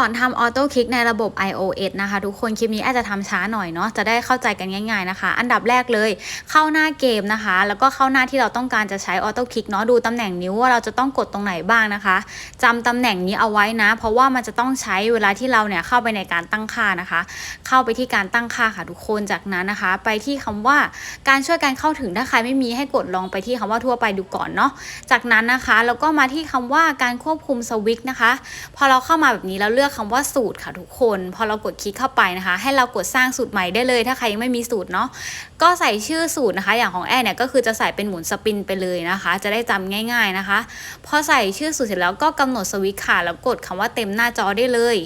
อนทำออโต้คลิกในระบบ iOS นะคะทุกคนคลิปนี้อาจจะทำช้าหน่อยเนาะจะได้เข้าใจกันง่าย ๆนะคะ อันดับแรกเลยเข้าหน้าเกมนะคะ แล้วก็เข้าหน้าที่เราต้องการจะใช้ออโต้คลิกเนาะดูตำแหน่งนิ้วว่าเราจะต้องกดตรงไหนบ้างนะคะจำตำแหน่งนี้เอาไว้นะ เพราะว่ามันจะต้องใช้เวลาที่เราเนี่ยเข้าไปในการตั้งค่านะคะ เข้าไปที่การตั้งค่าค่ะทุกคนจากนั้นนะคะ ไปที่คำว่าการช่วยการเข้าถึงถ้าใครไม่มีให้กดลองไปที่คำว่าทั่วไปดูก่อนเนาะจากนั้นนะคะแล้วก็มาที่คำว่าการควบคุมสวิตช์นะคะ พอเราเข้ามาแบบนี้แล้วเลือกคำว่าสูตรค่ะทุกคน พอเรากดคลิกเข้าไปนะคะ ให้เรากดสร้างสูตรใหม่ได้เลย ถ้าใครยังไม่มีสูตรเนาะก็ใส่ชื่อสูตรนะคะ อย่างของแอร์เนี่ยก็คือจะใส่เป็นหมุนสปินไปเลยนะคะ จะได้จำง่าย ๆนะคะ พอใส่ชื่อสูตรเสร็จแล้วก็กำหนดสวิตค่ะแล้วกดคำว่าเต็มหน้าจอได้เลย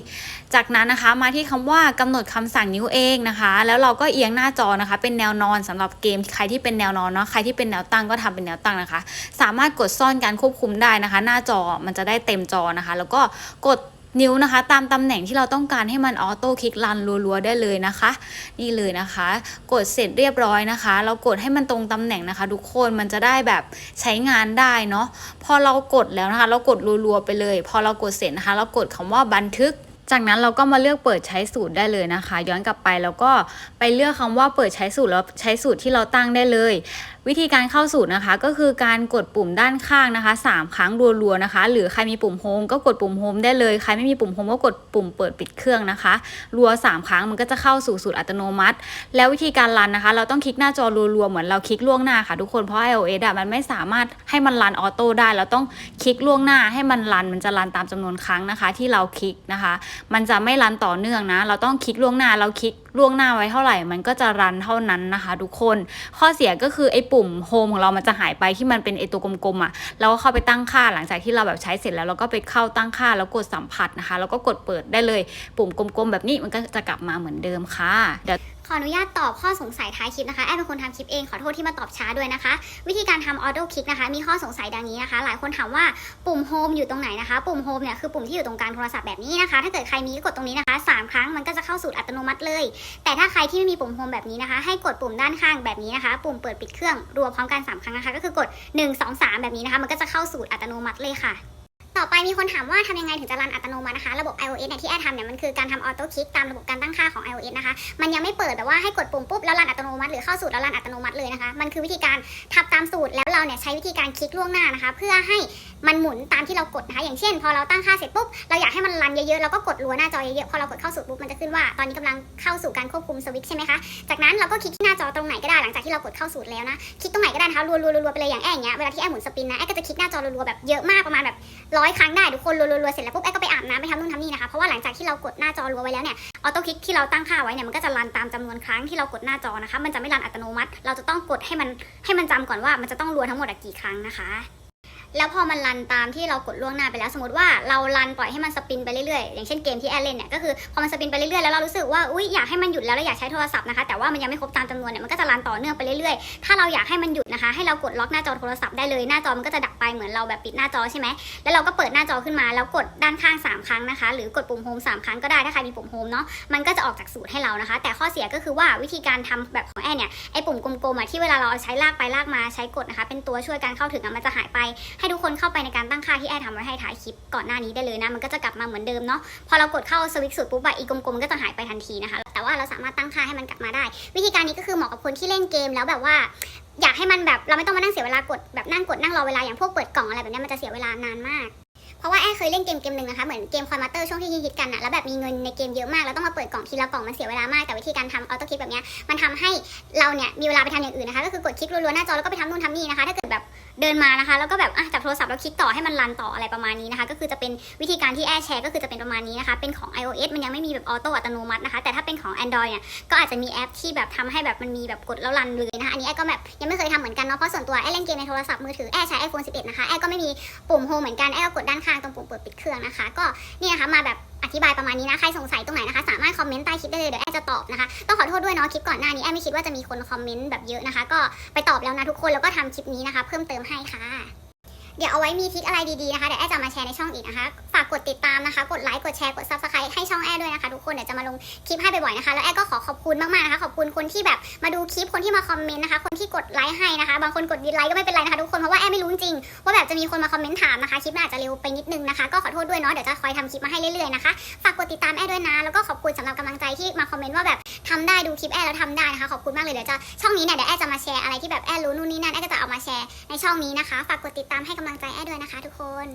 จากนั้นนะคะมาที่คำว่ากำหนดคำสั่งนิ้วเองนะคะ แล้วเราก็เอียงหน้าจอนะคะ เป็นแนวนอนสำหรับเกมใครที่เป็นแนวนอนเนาะใครที่เป็นแนวตั้งก็ทำเป็นแนวตั้งนะคะ สามารถกดซ่อนการควบคุมได้นะคะ หน้าจอมันจะได้เต็มจอนะคะ แล้วก็กด นิ้วนะคะ ตามตำแหน่งที่เราต้องการให้มันออโต้คลิกลันรัวๆได้เลยนะคะ นี่เลยนะคะ กดเสร็จเรียบร้อยนะคะ เรากดให้มันตรงตำแหน่งนะคะ ทุกคนมันจะได้แบบใช้งานได้เนาะพอเรากดแล้วนะคะ เรากดรัวๆไปเลย พอเรากดเสร็จนะคะ เรากดคำว่าบันทึก จากนั้นเราก็มาเลือกเปิดใช้สูตรได้เลยนะคะ ย้อนกลับไปแล้วก็ไปเลือกคำว่าเปิดใช้สูตรแล้วใช้สูตรที่เราตั้งได้เลย วิธีการเข้าสูตรนะคะ ก็คือการกดปุ่มด้านข้างนะคะ 3 ครั้งรัวๆนะคะ หรือใครมีปุ่มโฮมก็กดปุ่มโฮมได้เลยใครไม่มีปุ่มโฮมก็กดปุ่มเปิดปิดเครื่องนะคะรัว 3 ครั้งมันก็จะเข้าสู่สูตรอัตโนมัติ แล้ววิธีการรันนะคะ เราต้องคลิกหน้าจอรัวๆเหมือนเราคลิกล่วงหน้าค่ะทุกคนเพราะ iOS อะมันไม่สามารถให้มันรันออโต้ได้เราต้องคลิกล่วงหน้าให้มันรันมันจะรันตามจำนวนครั้งนะคะ ที่เราคลิกนะคะมันจะไม่รันต่อเนื่องนะ เราต้องคิดล่วงหน้าเราคิดล่วงหน้าไว้เท่าไหร่ มันก็จะรันเท่านั้นนะคะทุกคน ข้อเสียก็คือไอ้ปุ่มโฮมของเรามันจะหายไปที่มันเป็นไอ้ตัวกลมๆอะเราก็เข้าไปตั้งค่าหลังจากที่เราแบบใช้เสร็จแล้วเราก็ไปเข้าตั้งค่าแล้วกดสัมผัสนะคะ แล้วก็กดเปิดได้เลย ปุ่มกลมๆแบบนี้มันก็จะกลับมาเหมือนเดิมค่ะเดี๋ยว ออนุญาตตอบข้อสงสัยท้ายคลิปนะคะ แอดเป็นคนทำคลิปเองขอโทษที่มาตอบช้าด้วยนะคะ วิธีการทำออโต้คลิกนะคะ มีข้อสงสัยดังนี้นะคะ หลายคนถามว่าปุ่มโฮมอยู่ตรงไหนนะคะ ปุ่มโฮมเนี่ยคือปุ่มที่อยู่ตรงกลางโทรศัพท์แบบนี้นะคะ ถ้าเกิดใครมีก็กดตรงนี้นะคะ 3 ครั้งมันก็จะเข้าสูตรอัตโนมัติเลย แต่ถ้าใครที่ไม่มีปุ่มโฮมแบบนี้นะคะ ให้กดปุ่มด้านข้างแบบนี้นะคะ ปุ่มเปิดปิดเครื่องรวมพร้อมกันสามครั้งนะคะ ก็คือกด 1 2 3 แบบนี้นะคะ มันก็จะเข้าสูตรอัตโนมัติเลยค่ะ ต่อไปมีคนถามว่าทำยังไงถึงจะรันอัตโนมัตินะคะ ระบบ iOS เนี่ยที่แอดทำเนี่ยมันคือการทำออโต้คลิกตามระบบการตั้งค่าของ iOS นะคะ มันยังไม่เปิดแบบว่าให้กดปุ่มปุ๊บแล้วรันอัตโนมัติหรือเข้าสูตรแล้วรันอัตโนมัติเลยนะคะ มันคือวิธีการทับตามสูตรแล้วเราเนี่ยใช้วิธีการคลิกล่วงหน้านะคะ เพื่อให้มันหมุนตามที่เรากดนะคะ อย่างเช่น พอเราตั้งค่าเสร็จปุ๊บเราอยากให้มันรันเยอะๆเราก็กดรัวหน้าจอเยอะๆพอเรากดเข้าสูตรปุ๊บมันจะขึ้นว่าตอนนี้กำลังเข้าสู่การควบคุมสวิตช์ใช่ไหมคะจากนั้นเราก็คลิกที่หน้าจอตรงไหนก็ได้หลังจากที่เรากดเข้าสูตรแล้วนะคลิกตรงไหนก็ได้นะคะรัวๆๆๆไปเลยอย่างแอร์อย่างเงี้ยเวลาที่แอร์หมุนสปินนะแอร์ก็จะคลิกหน้าจอรัวๆแบบเยอะมากประมาณแบบร้อยครั้งได้ทุกคนรัวๆเสร็จแล้วปุ๊บแอ้ก็ไปอาบน้ำไปทำนู่นทำนี่นะคะเพราะว่าหลังจากที่เรากดหน้าจอรัวไว้แล้วเนี่ยออโต้คลิกที่เราตั้งค่าไว้เนี่ยมันก็จะรันตามจำนวนครั้งที่เรากดหน้าจอนะคะ มันจะไม่รันอัตโนมัติ เราจะต้องกดให้มันให้มันจำก่อนว่ามันจะต้องรัวทั้งหมดกี่ครั้งนะคะ แล้วพอมันรันตามที่เรากดล่วงหน้าไปแล้วสมมติว่าเรารันปล่อยให้มันสปินไปเรื่อยๆอย่างเช่นเกมที่แอดเล่นเนี่ยก็คือพอมันสปินไปเรื่อยๆแล้วเรารู้สึกว่าอุ้ยอยากให้มันหยุดแล้วเราอยากใช้โทรศัพท์นะคะแต่ว่ามันยังไม่ครบตามจำนวนเนี่ยมันก็จะรันต่อเนื่องไปเรื่อยๆถ้าเราอยากให้มันหยุดนะคะให้เรากดล็อกหน้าจอโทรศัพท์ได้เลยหน้าจอมันก็จะดับไปเหมือนเราแบบปิดหน้าจอใช่ไหมแล้วเราก็เปิดหน้าจอขึ้นมาแล้วกดด้านข้าง 3 ครั้งนะคะ หรือกดปุ่มโฮม3ครั้งก็ได้ถ้าใครมีปุ่มโฮมเนาะมันก็จะออกจากสูตรให้เรานะคะ แต่ข้อเสียก็คือว่าวิธีการทำแบบของแอดเนี่ยไอ้ปุ่มกลมๆอะที่เวลาเราเอาใช้ลากไปลากมาใช้กดนะคะเป็นตัวช่วยการเข้าถึงอะมันจะหายไปให้ทุกคนเข้าไปในการตั้งค่าที่แอดทำไว้ให้ถ่ายคลิปก่อนหน้านี้ได้เลยนะ มันก็จะกลับมาเหมือนเดิมเนาะ พอเรากดเข้าสวิตช์สูตรปุ๊บอะอีกลมๆก็จะหายไปทันทีนะคะ แต่ว่าเราสามารถตั้งค่าให้มันกลับมาได้ วิธีการนี้ก็คือเหมาะกับคนที่เล่นเกมแล้วแบบว่าอยากให้มันแบบเราไม่ต้องมานั่งเสียเวลากดแบบนั่งกดนั่งรอเวลาอย่างพวกเปิดกล่องอะไรแบบนี้มันจะเสียเวลานานมากเพราะว่าแอร์เคยเล่นเกมเกมหนึ่งนะคะ เหมือนเกมคอนมาสเตอร์ช่วงที่ฮิตกันอะแล้วแบบมีเงินในเกมเยอะมาก แล้วต้องมาเปิดกล่องทีละกล่องมันเสียเวลามาก แต่วิธีการทำออโต้คลิกแบบนี้มันทำให้เราเนี่ยมีเวลาไปทำอย่างอื่นนะคะ ก็คือกดคลิกรัวๆหน้าจอแล้วก็ไปทำนู่นทำนี่นะคะ ถ้าเกิดแบบ เดินมานะคะ แล้วก็แบบอะจับโทรศัพท์แล้วคลิกต่อให้มันรันต่ออะไรประมาณนี้นะคะ ก็คือจะเป็นวิธีการที่แอร์แชร์ก็คือจะเป็นประมาณนี้นะคะ เป็นของ iOS มันยังไม่มีแบบออโต้อัตโนมัตินะคะ แต่ถ้าเป็นของ Android เนี่ย ก็อาจจะมีแอปที่แบบทำให้แบบมันมีแบบกดแล้วรันเลยนะคะ อันนี้แอร์ก็แบบยังไม่เคยทำเหมือนกันเนาะ เพราะส่วนตัวแอร์เล่นเกมในโทรศัพท์มือถือแอร์ใช้ iPhone 11 นะคะ แอร์ก็ไม่มีปุ่มโฮมเหมือนกัน แอร์ก็กดด้านข้างตรงปุ่มเปิดปิดเครื่องนะคะ ก็เนี่ยนะคะมาแบบ อธิบายประมาณนี้นะ ใครสงสัยตรงไหนนะคะ สามารถคอมเมนต์ใต้คลิปได้เลยเดี๋ยวแอนจะตอบนะคะ ต้องขอโทษด้วยเนาะคลิปก่อนหน้านี้แอนไม่คิดว่าจะมีคนคอมเมนต์แบบเยอะนะคะ ก็ไปตอบแล้วนะทุกคนแล้วก็ทำคลิปนี้นะคะ เพิ่มเติมให้ค่ะ เดี๋ยวเอาไว้มีทริคอะไรดีๆนะคะเดี๋ยวแอร์จะมาแชร์ในช่องอีกนะคะ ฝากกดติดตามนะคะ กดไลค์กดแชร์กด subscribe ให้ช่องแออด้วยนะคะทุกคนเดี๋ยวจะมาลงคลิปให้บ่อยๆนะคะแล้วแอก็ขอขอบคุณมากๆนะคะขอบคุณคนที่แบบมาดูคลิปคนที่มาคอมเมนต์นะคะ คนที่กดไลค์ให้นะคะ บางคนกดดีไลค์ก็ไม่เป็นไรนะคะทุกคนเพราะว่าแอไม่รู้จริงว่าแบบจะมีคนมาคอมเมนต์ถามนะคะคลิปน่าจจะเร็วไปนิดนึงนะคะก็ขอโทษด้วยเนาะเดี๋ยวจะคอยทำคลิปมาให้เรื่อยๆนะคะฝากกดติดตามแอด้วยนะแล้วก็ขอบคุณสำหรับกำลังใจที่มาคอมเมนต์ว่าแบบทำได้ดูคลิปแอแล้วทำได้นะคะขอบคุณมากเลยเดี๋ยวจะช่องนี้เนี่ยเดี๋ยวแอจะมาแชร์อะไรที่แบบแอรู้นู่นนี่นั่นแอก็จะเอามาแชร์ในช่องนี้นะคะ ฝากกดติดตามให้กำลังังใจแอด้วยนะคะทุกคน